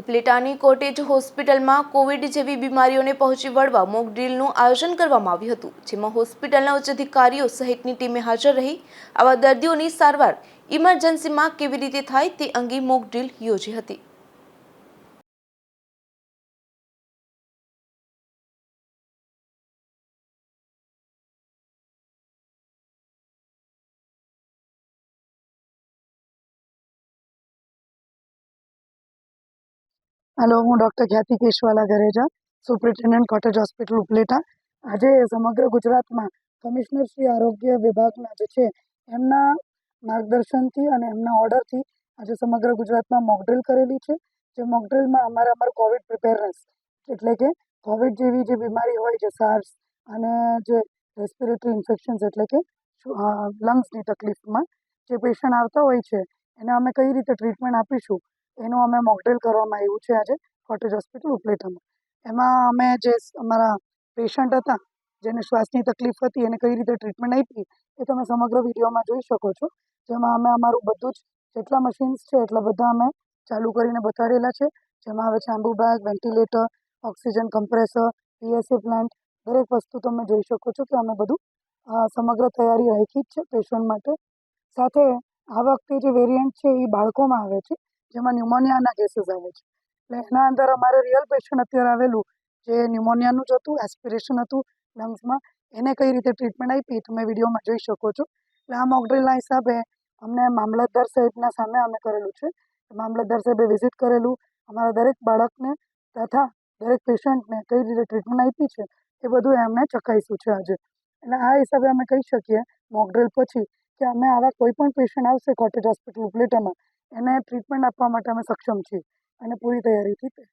ઉપલેટાની cottage હોસ્પિટલમાં Covid જેવી બીમારીઓને પહોંચી વળવા મોક ડ્રીલનું આયોજન કરવામાં આવ્યું હતું, જેમાં હોસ્પિટલના ઉચ્ચ અધિકારીઓ સહિતની ટીમે હાજર રહી. આવા દર્દીઓની સારવાર ઇમરજન્સીમાં કેવી રીતે થાય તે અંગે મોક ડ્રીલ યોજી હતી. હેલો હું doctor Khyati Keshwala Gareja superintendent cottage hospital Upleta. આજે સમગ્ર ગુજરાતમાં કમિશનર શ્રી આરોગ્ય વિભાગના જે છે, એમના માર્ગદર્શનથી અને એમના ઓર્ડરથી આજે સમગ્ર ગુજરાતમાં મોકડ્રીલ કરેલી છે. જે મોકડ્રીલમાં અમારે અમારું કોવિડ પ્રિપેરનેસ એટલે કે કોવિડ જેવી જે બીમારી હોય છે સાર્સ અને જે રેસ્પિરેટરી ઇન્ફેક્શન્સ એટલે કે લંગ્સની તકલીફમાં જે પેશન્ટ આવતા હોય છે, એને અમે કઈ રીતે ટ્રીટમેન્ટ આપીશું? એનું અમે મોકડ્રીલ કરવામાં આવ્યું છે આજે કોટેજ હોસ્પિટલ ઉપલેટામાં. એમાં અમે જે અમારા પેશન્ટ હતા, જેને શ્વાસની તકલીફ હતી, એને કઈ રીતે ટ્રીટમેન્ટ આપી, એ તમે સમગ્ર વિડીયોમાં જોઈ શકો છો. જેમાં અમે અમારું બધું જ, જેટલા મશીન્સ છે, એટલા બધા અમે ચાલુ કરીને બતાડેલા છે. જેમાં આવે છે Ambu bag ventilator oxygen compressor PSC plant દરેક વસ્તુ તમે જોઈ શકો છો કે અમે બધું સમગ્ર તૈયારી રાખી જ છે પેશન્ટ માટે. સાથે આ વખતે જે વેરિયન્ટ છે એ બાળકોમાં આવે છે. જેમાં ન્યુમોનિયાના કેસીસ આવે છે. એટલે એના અંદર અમારે રિયલ પેશન્ટ અત્યારે આવેલું, જે ન્યુમોનિયાનું જ હતું એસ્પિરેશન હતું લંગ્સમાં એને કઈ રીતે ટ્રીટમેન્ટ આપી તમે વિડીયોમાં જોઈ શકો છો. એટલે આ મોકડ્રીલના હિસાબે અમને મામલતદાર સાહેબના સામે અમે કરેલું છે. મામલતદાર સાહેબે વિઝિટ કરેલું. અમારા દરેક બાળકને તથા દરેક પેશન્ટને કઈ રીતે ટ્રીટમેન્ટ આપી છે એ બધું એમને ચકાઈશું છે આજે. એટલે આ હિસાબે અમે કહી શકીએ મોકડ્રીલ પછી, કે અમે આવા કોઈ પણ પેશન્ટ આવશે કોટેજ હોસ્પિટલ ઉપલેટામાં એને ટ્રીટમેન્ટ આપવા માટે અમે સક્ષમ છીએ અને પૂરી તૈયારીથી